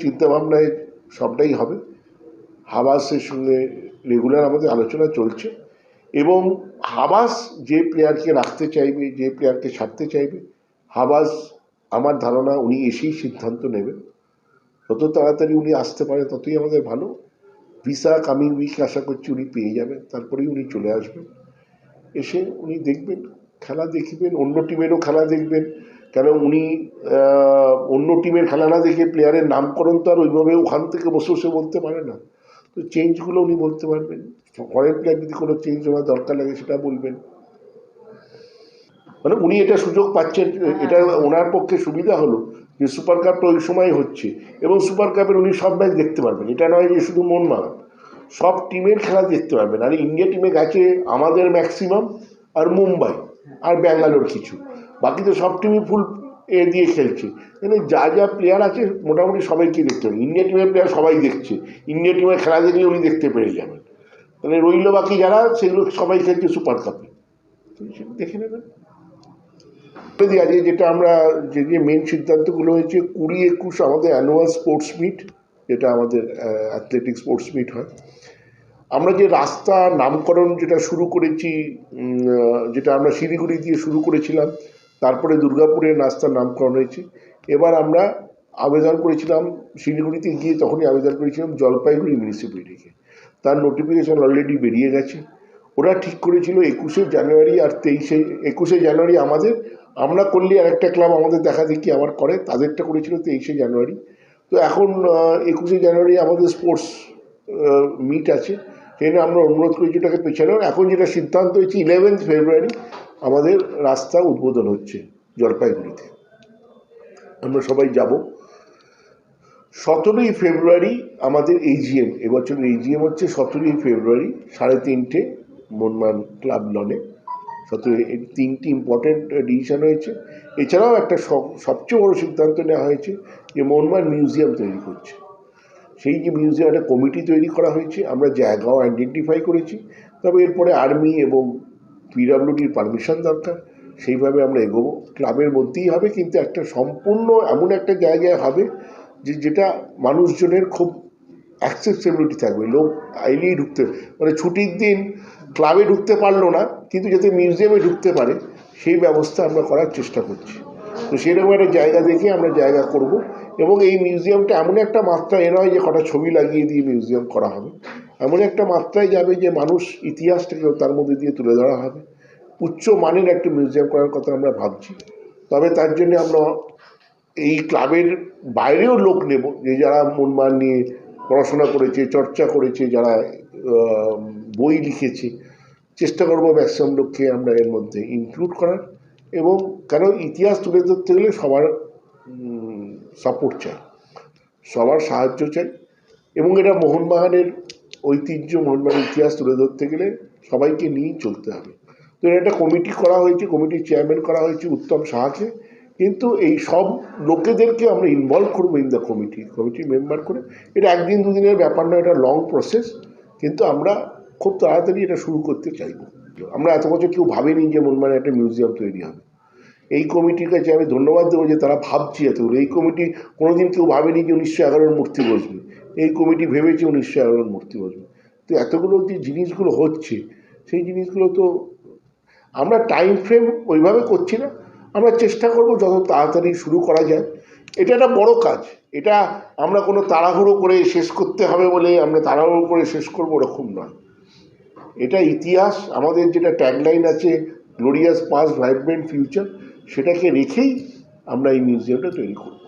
চিন্তাভাবনায় সবটাই হবে। হাবাসের সঙ্গে রেগুলার আমাদের আলোচনা চলছে এবং হাবাস যে প্লেয়ারকে রাখতে চাইবে, যে প্লেয়ারকে ছাড়তে চাইবে, হাবাস আমার ধারণা উনি এসেই সিদ্ধান্ত নেবেন। যত তাড়াতাড়ি উনি আসতে পারে ততই আমাদের ভালো। ভিসা কামিং উইক আশা করছি উনি পেয়ে যাবেন, তারপরেই উনি চলে আসবেন। এসে উনি দেখবেন খেলা দেখবেন অন্য টিমেরও খেলা দেখবেন। কেন উনি অন্য টিমের খেলা না দেখে প্লেয়ারের নামকরণ তো আর ওইভাবে ওখান থেকে বসে বসে বলতে পারে না। তো চেঞ্জগুলো উনি বলতে পারবেন। ফরেন প্লেয়ার যদি কোনো চেঞ্জ হওয়ার দরকার লাগে সেটা বলবেন। মানে উনি এটা সুযোগ পাচ্ছেন এটা ওনার পক্ষে সুবিধা হলো যে সুপার কাপটা ওই সময় হচ্ছে এবং সুপার কাপের উনি সব ম্যাচ দেখতে পারবেন। এটা নয় যে শুধু মন মারান সব টিমের খেলা দেখতে পারবেন। আর ইন্ডিয়া টিমে গেছে আমাদের ম্যাক্সিমাম আর মুম্বাই। আর ব্যাঙ্গালোর কিছু। বাকি তো সব টিমই ফুল এ দিয়ে খেলছে। এখানে যা যা প্লেয়ার আছে, মোটামুটি সবাইকে দেখতে হবে। ইন্ডিয়া টিমের প্লেয়ার সবাই দেখছে। ইন্ডিয়া টিমের খেলা দেখলে উনি দেখতে পেরে যাবেন। তাহলে রইল বাকি যারা, সেগুলো সবাই খেলছে সুপার কাপে দেখে নেবেন। আজকে যেটা আমরা, যে যে মেন সিদ্ধান্তগুলো হয়েছে, কুড়ি একুশ আমাদের অ্যানুয়াল স্পোর্টস মিট যেটা আমাদের অ্যাথলেটিক স্পোর্টস মিট হয়। আমরা যে রাস্তা নামকরণ যেটা শুরু করেছি যেটা আমরা শিলিগুড়ি দিয়ে শুরু করেছিলাম, তারপরে দুর্গাপুরের রাস্তার নামকরণ হয়েছে। এবার আমরা আবেদন করেছিলাম, শিলিগুড়িতে গিয়ে তখনই আবেদন করেছিলাম জলপাইগুড়ি মিউনিসিপ্যালিটিকে তার নোটিফিকেশন অলরেডি বেরিয়ে গেছে। ওরা ঠিক করেছিল একুশে জানুয়ারি আর তেইশে, একুশে জানুয়ারি আমাদের, আমরা করলে আর একটা ক্লাব আমাদের দেখা দেখি আবার করে, তাদেরটা করেছিল তেইশে জানুয়ারি। তো এখন একুশে জানুয়ারি আমাদের স্পোর্টস মিট আছে। জন্য আমরা অনুরোধ করেছি ওটাকে পেছানো। এখন যেটা সিদ্ধান্ত হয়েছে ইলেভেন্থ ফেব্রুয়ারি আমাদের রাস্তা উদ্বোধন হচ্ছে জলপাইগুড়িতে। আমরা সবাই যাব। সতেরোই ফেব্রুয়ারি আমাদের এইচজিএম এবছর এইচজিএম হচ্ছে সতেরোই ফেব্রুয়ারি সাড়ে তিনটে মনমান ক্লাব লনে। সতেরো তিনটি ইম্পর্টেন্ট ডিসিশন হয়েছে। এছাড়াও একটা সবচেয়ে বড় সিদ্ধান্ত নেওয়া হয়েছে যে মনমান মিউজিয়াম তৈরি করছে। সেই যে মিউজিয়াম একটা কমিটি তৈরি করা হয়েছে, আমরা জায়গাও আইডেন্টিফাই করেছি। তবে এরপরে আর্মি এবং পিডাব্লিউডির পারমিশন দরকার, সেইভাবে আমরা এগোবো। ক্লাবের মধ্যেই হবে, কিন্তু একটা সম্পূর্ণ এমন একটা জায়গায় হবে যে যেটা মানুষজনের খুব অ্যাক্সেসিবিলিটি থাকবে। লোক আইলেই ঢুকতে মানে ছুটির দিন ক্লাবে ঢুকতে পারল না, কিন্তু যাতে মিউজিয়ামে ঢুকতে পারে, সেই ব্যবস্থা আমরা করার চেষ্টা করছি। তো সেরকম একটা জায়গা দেখে আমরা জায়গা করব। এবং এই মিউজিয়ামটা এমন একটা মাত্রা এ নয় যে কটা ছবি লাগিয়ে দিয়ে মিউজিয়াম করা হবে, এমন একটা মাত্রায় যাবে যে মানুষ ইতিহাসটাকে তার মধ্যে দিয়ে তুলে ধরা হবে। উচ্চ মানের একটা মিউজিয়াম করার কথা আমরা ভাবছি। তবে তার জন্য আমরা এই ক্লাবের বাইরেও লোক নেব, যে যারা মনমান নিয়ে পড়াশোনা করেছে, চর্চা করেছে, যারা বই লিখেছে, চেষ্টা করব ম্যাক্সিমাম লোককে আমরা এর মধ্যে ইনক্লুড করার। এবং কেন ইতিহাস তুলে ধরতে গেলে সবার সাপোর্ট চাই। সবার সাহায্য চাই। এবং এটা মোহনবাগানের ঐতিহ্য মোহনবাগানের ইতিহাস তুলে ধরতে গেলে সবাইকে নিয়েই চলতে হবে। তো এটা একটা কমিটি করা হয়েছে কমিটির চেয়ারম্যান করা হয়েছে, উত্তম সাহাকে কিন্তু এই সব লোকেদেরকে আমরা ইনভলভ করব ইন দ্য কমিটি কমিটির মেম্বার করে। এটা একদিন দুদিনের ব্যাপার নয়, এটা লং প্রসেস কিন্তু আমরা খুব তাড়াতাড়ি এটা শুরু করতে চাইব। আমরা এত বছর কেউ ভাবেনি যে মনমানে একটা মিউজিয়াম তৈরি হবে। এই কমিটির কাছে আমি ধন্যবাদ দেবো যে তারা ভাবছে এতগুলো এই কমিটি কোনোদিন কেউ ভাবেনি যে উনিশশো এগারোর মূর্তি বসবে। এই কমিটি ভেবেছে উনিশশো এগারোর মূর্তি বসবে। তো এতগুলো যে জিনিসগুলো হচ্ছে, সেই জিনিসগুলো তো আমরা টাইম ফ্রেম ওইভাবে করছি না। আমরা চেষ্টা করব যত তাড়াতাড়ি শুরু করা যায়। এটা একটা বড় কাজ। এটা আমরা কোনো তাড়াহুড়ো করে শেষ করতে হবে বলে আমরা তাড়াহুড়ো করে শেষ করব ওরকম নয়। এটা ইতিহাস। আমাদের যেটা ট্যাগলাইন আছে গ্লোরিয়াস পাস ভাইব্রেন্ট ফিউচার সেটাকে রেখেই আমরা এই মিউজিয়ামটা তৈরি করব।